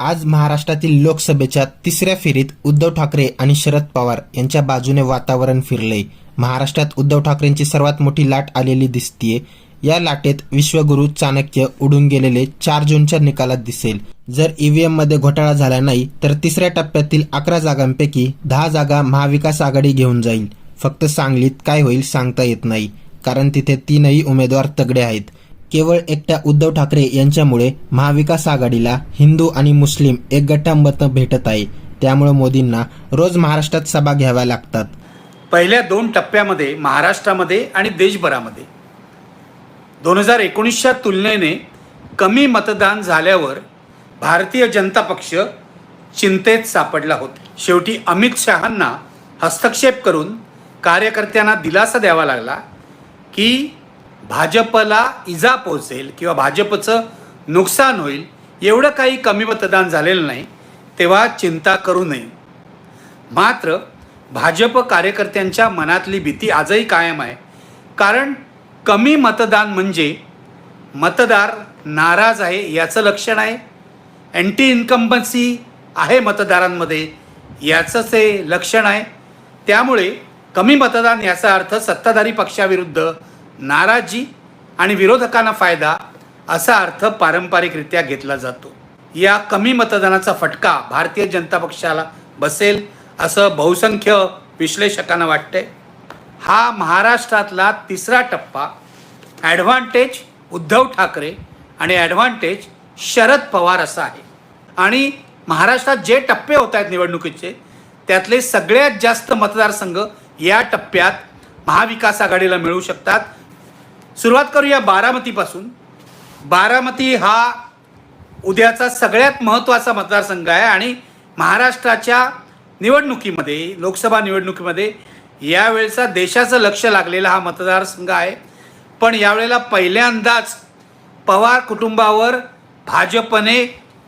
आज महाराष्ट्रातील लोकसभेच्या तिसऱ्या फेरीत उद्धव ठाकरे आणि शरद पवार यांच्या बाजूने वातावरण फिरले महाराष्ट्रात उद्धव ठाकरेंची सर्वात मोठी लाट आलेली दिसतीये. या लाटेत विश्वगुरु चाणक्य उडून गेलेले चार जूनच्या निकालात दिसेल. जर ईव्हीएममध्ये घोटाळा झाला नाही तर तिसऱ्या टप्प्यातील अकरा जागांपैकी दहा जागा महाविकास आघाडी घेऊन जाईल. फक्त सांगलीत काय होईल सांगता येत नाही कारण तिथे तीनही उमेदवार तगडे आहेत. केवळ एकट्या उद्धव ठाकरे यांच्यामुळे महाविकास आघाडीला हिंदू आणि मुस्लिम एक गट्टा मतं भेटत आहे. त्यामुळे मोदींना रोज महाराष्ट्रात सभा घ्याव्या लागतात. पहिल्या दोन टप्प्यामध्ये महाराष्ट्रामध्ये आणि देशभरामध्ये दोन हजार एकोणीसच्या तुलनेने कमी मतदान झाल्यावर भारतीय जनता पक्ष चिंतेत सापडला होता. शेवटी अमित शहांना हस्तक्षेप करून कार्यकर्त्यांना दिलासा द्यावा लागला की भाजपला इजा पोहोचेल किंवा भाजपचं नुकसान होईल एवढं काही कमी मतदान झालेलं नाही तेव्हा चिंता करू नये. मात्र भाजप कार्यकर्त्यांच्या मनातली भीती आजही कायम आहे. कारण कमी मतदान म्हणजे मतदार नाराज आहे याचं लक्षण आहे. अँटी इन्कम्बन्सी आहे मतदारांमध्ये याचंच हे लक्षण आहे. त्यामुळे कमी मतदान याचा अर्थ सत्ताधारी पक्षाविरुद्ध नाराजी आणि विरोधकांना फायदा असा अर्थ पारंपरिकरित्या घेतला जातो. या कमी मतदानाचा फटका भारतीय जनता पक्षाला बसेल असं बहुसंख्य विश्लेषकांना वाटते हा महाराष्ट्रातला तिसरा टप्पा. ॲडव्हान्टेज उद्धव ठाकरे आणि ॲडव्हान्टेज शरद पवार असा आहे. आणि महाराष्ट्रात जे टप्पे होत आहेत निवडणुकीचे त्यातले सगळ्यात जास्त मतदारसंघ या टप्प्यात महाविकास आघाडीला मिळू शकतात. सुरुवात करूया बारामतीपासून. बारामती हा उद्याचा सगळ्यात महत्त्वाचा मतदारसंघ आहे आणि महाराष्ट्राच्या निवडणुकीमध्ये लोकसभा निवडणुकीमध्ये यावेळेचा देशाचं लक्ष लागलेला हा मतदारसंघ आहे. पण यावेळेला पहिल्यांदाच पवार कुटुंबावर भाजपने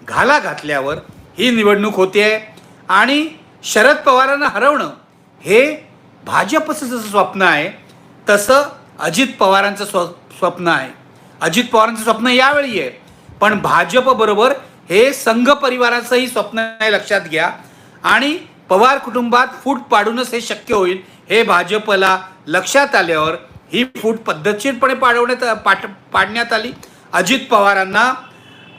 घाला घातल्यावर ही निवडणूक होते आहे आणि शरद पवारांना हरवणं हे भाजपचं जसं स्वप्न आहे. तसं अजित पवारांचं स्व स्वप्न आहे. अजित पवारांचं स्वप्न यावेळी आहे. पण भाजपबरोबर हे संघ परिवाराचंही स्वप्न आहे लक्षात घ्या. आणि पवार कुटुंबात फूट पाडूनच हे शक्य होईल हे भाजपला लक्षात आल्यावर ही फूट पद्धतशीरपणे पाडवण्यात पाठ पाडण्यात आली. अजित पवारांना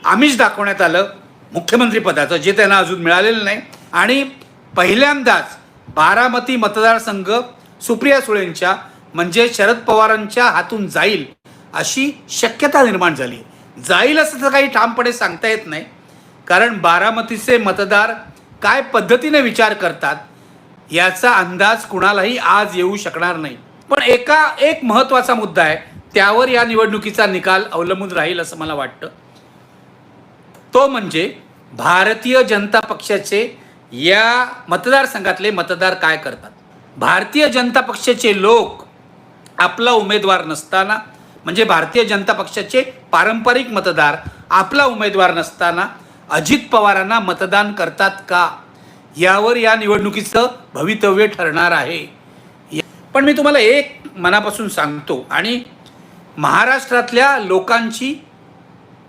आमिष दाखवण्यात आलं. मुख्यमंत्रीपदाचं जे त्यांना अजून मिळालेलं नाही. आणि पहिल्यांदाच बारामती मतदारसंघ सुप्रिया सुळेंच्या म्हणजे शरद पवारांच्या हातून जाईल अशी शक्यता निर्माण झाली. जाईल असं तर काही ठामपणे सांगता येत नाही. कारण बारामतीचे मतदार काय पद्धतीने विचार करतात याचा अंदाज कुणालाही आज येऊ शकणार नाही. पण एका एक महत्त्वाचा मुद्दा आहे त्यावर या निवडणुकीचा निकाल अवलंबून राहील असं मला वाटतं. तो म्हणजे भारतीय जनता पक्षाचे या मतदारसंघातले मतदार काय करतात? भारतीय जनता पक्षाचे लोक आपला उमेदवार नसताना म्हणजे भारतीय जनता पक्षाचे पारंपरिक मतदार आपला उमेदवार नसताना अजित पवारांना मतदान करतात का? यावर या निवडणुकीचं भवितव्य ठरणार आहे. या- पण मी तुम्हाला एक मनापासून सांगतो आणि महाराष्ट्रातल्या लोकांची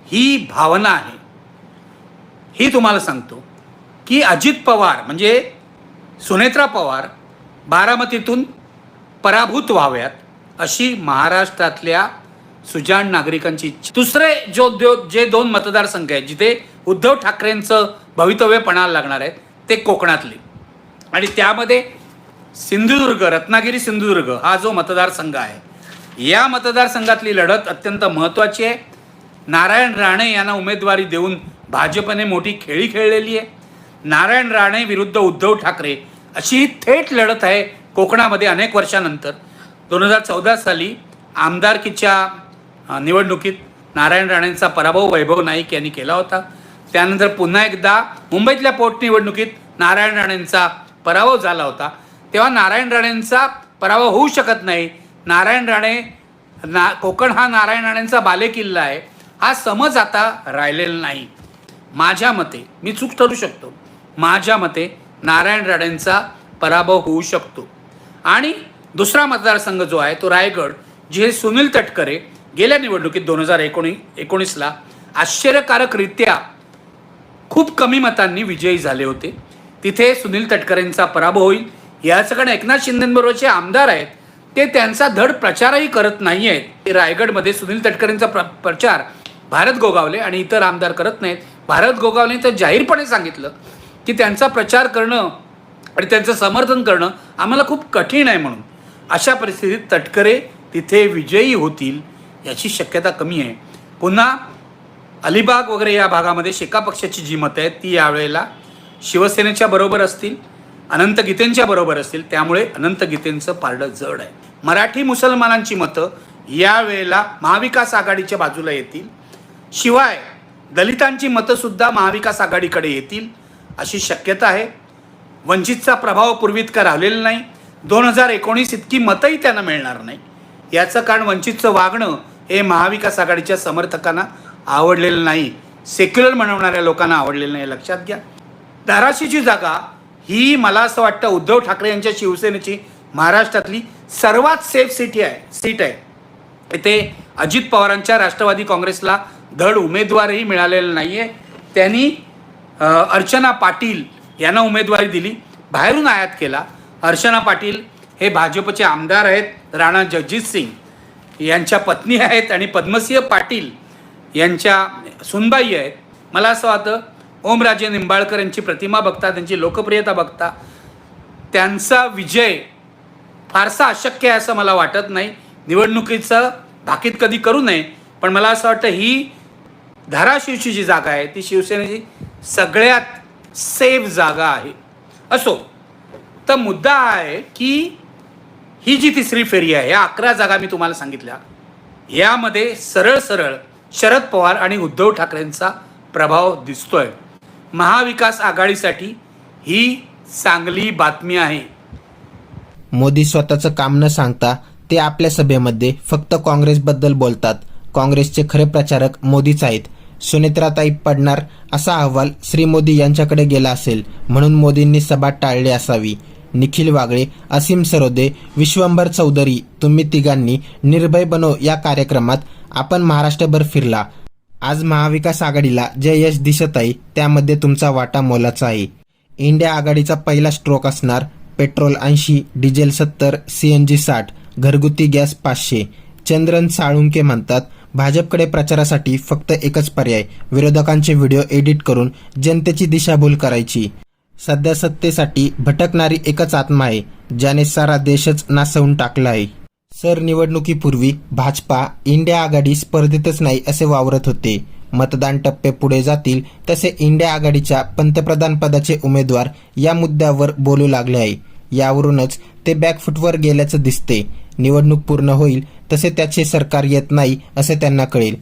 ही भावना आहे. ही तुम्हाला सांगतो की अजित पवार म्हणजे सुनेत्रा पवार बारामतीतून पराभूत व्हाव्यात. अशी महाराष्ट्रातल्या सुजाण नागरिकांची इच्छा. दुसरे जो जे दोन मतदारसंघ आहेत जिथे उद्धव ठाकरेंचं भवितव्य पणाला लागणार आहे ते कोकणातले. आणि त्यामध्ये सिंधुदुर्ग रत्नागिरी सिंधुदुर्ग हा जो मतदारसंघ आहे या मतदारसंघातली लढत अत्यंत महत्त्वाची आहे. नारायण राणे यांना उमेदवारी देऊन भाजपने मोठी खेळी खेळलेली आहे. नारायण राणे विरुद्ध उद्धव ठाकरे अशी ही थेट लढत आहे कोकणामध्ये अनेक वर्षानंतर. दोन हजार चौदा साली आमदारकीच्या निवडणुकीत नारायण राणेंचा पराभव वैभव नाईक यांनी केला होता. त्यानंतर पुन्हा एकदा मुंबईतल्या पोटनिवडणुकीत नारायण राणेंचा पराभव झाला होता. तेव्हा नारायण राणेंचा पराभव होऊ शकत नाही. नारायण राणे ना कोकण हा नारायण राणेंचा बालेकिल्ला आहे. हा समज आता राहिलेला नाही. माझ्या मते मी चूक ठरू शकतो. माझ्या मते नारायण राणेंचा पराभव होऊ शकतो. आणि दुसरा मतदारसंघ जो आहे तो रायगड जे सुनील तटकरे गेल्या निवडणुकीत दोन हजार एकोणी एकोणीसला आश्चर्यकारकरित्या खूप कमी मतांनी विजयी झाले होते. तिथे सुनील तटकरेंचा पराभव होईल. याचं कारण एकनाथ शिंदेबरोबरचे आमदार आहेत. ते त्यांचा धड प्रचारही करत नाही आहेत रायगडमध्ये सुनील तटकरेंचा प्र प्रचार भारत गोगावले आणि इतर आमदार करत नाहीत. भारत गोगावले तर जाहीरपणे सांगितलं की त्यांचा प्रचार करणं आणि त्यांचं समर्थन करणं आम्हाला खूप कठीण आहे म्हणून. अशा परिस्थितीत तटकरे तिथे विजयी होतील याची शक्यता कमी आहे. पुन्हा अलिबाग वगैरे या भागामध्ये शेका पक्षाची जी मतं आहेत ती यावेळेला शिवसेनेच्या बरोबर असतील अनंत गीतेंच्या बरोबर असतील त्यामुळे अनंत गीतेंचं पारडं जड आहे. मराठी मुसलमानांची मतं यावेळेला महाविकास आघाडीच्या बाजूला येतील. शिवाय दलितांची मतंसुद्धा महाविकास आघाडीकडे येतील अशी शक्यता आहे. वंचितचा प्रभाव पूर्वीतका राहिलेला नाही. दोन हजार एकोणीस इतकी मतंही त्यांना मिळणार नाही. याचं कारण वंचितचं वागणं हे महाविकास आघाडीच्या समर्थकांना आवडलेलं नाही. सेक्युलर म्हणवणाऱ्या लोकांना आवडलेलं नाही लक्षात घ्या. धाराशीची जागा ही मला असं वाटतं उद्धव ठाकरे यांच्या शिवसेनेची महाराष्ट्रातली सर्वात सेफ सिटी आहे सीट आहे. इथे अजित पवारांच्या राष्ट्रवादी काँग्रेसला धड उमेदवारही मिळालेला नाही आहे त्यांनी अर्चना पाटील यांना उमेदवारी दिली. बाहेरून आयात केला. अर्चना पाटील हे भाजपचे आमदार आहेत. राणा जगजित सिंग यांच्या पत्नी आहेत आणि पद्मसिंह पाटील यांच्या सुनबाई आहेत. मला असं वाटतं ओमराजे निंबाळकर यांची प्रतिमा बघता त्यांची लोकप्रियता बघता त्यांचा विजय फारसा अशक्य आहे असं मला वाटत नाही. निवडणुकीचं भाकीत कधी करू नये पण मला असं वाटतं ही धाराशिवची जी जागा आहे ती शिवसेनेची सगळ्यात सेफ जागा आहे. असो. तर मुद्दा हा आहे की ही जी तिसरी फेरी आहे या अकरा जागा मी तुम्हाला सांगितल्या. यामध्ये सरळ सरळ शरद पवार आणि उद्धव ठाकरेंचा प्रभाव दिसतोय. महाविकास आघाडीसाठी ही चांगली बातमी आहे. मोदी स्वतःचं काम न सांगता ते आपल्या सभेमध्ये फक्त काँग्रेसबद्दल बोलतात. काँग्रेसचे खरे प्रचारक मोदीच आहेत. सुनेत्राताई पडणार असा अहवाल श्री मोदी यांच्याकडे गेला असेल. म्हणून मोदींनी सभा टाळली असावी. निखिल वागळे असीम सरोदे विश्वंभर चौधरी तुम्ही तिघांनी निर्भय बनो या कार्यक्रमात आपण महाराष्ट्रभर फिरला. आज महाविकास आघाडीला जे यश दिसत आहे त्यामध्ये तुमचा वाटा मोलाचा आहे. इंडिया आघाडीचा पहिला स्ट्रोक असणार पेट्रोल ऐंशी डिझेल सत्तर सी एन जी साठ घरगुती गॅस पाचशे. चंद्रन साळुंके म्हणतात भाजपकडे प्रचारासाठी फक्त एकच पर्याय विरोधकांचे व्हिडिओ एडिट करून जनतेची दिशाभूल करायची. सध्या सत्तेसाठी भटकणारी एकच आत्मा आहे ज्याने सारा देशच नासवून टाकला आहे सर निवडणुकीपूर्वी भाजपा इंडिया आघाडी स्पर्धेतच नाही असे वावरत होते. मतदान टप्पे पुढे जातील तसे इंडिया आघाडीच्या पंतप्रधान पदाचे उमेदवार या मुद्द्यावर बोलू लागले आहे. यावरूनच ते बॅकफुटवर गेल्याचं दिसते. निवडणूक पूर्ण होईल तसे त्याचे सरकार येत नाही असे त्यांना कळेल.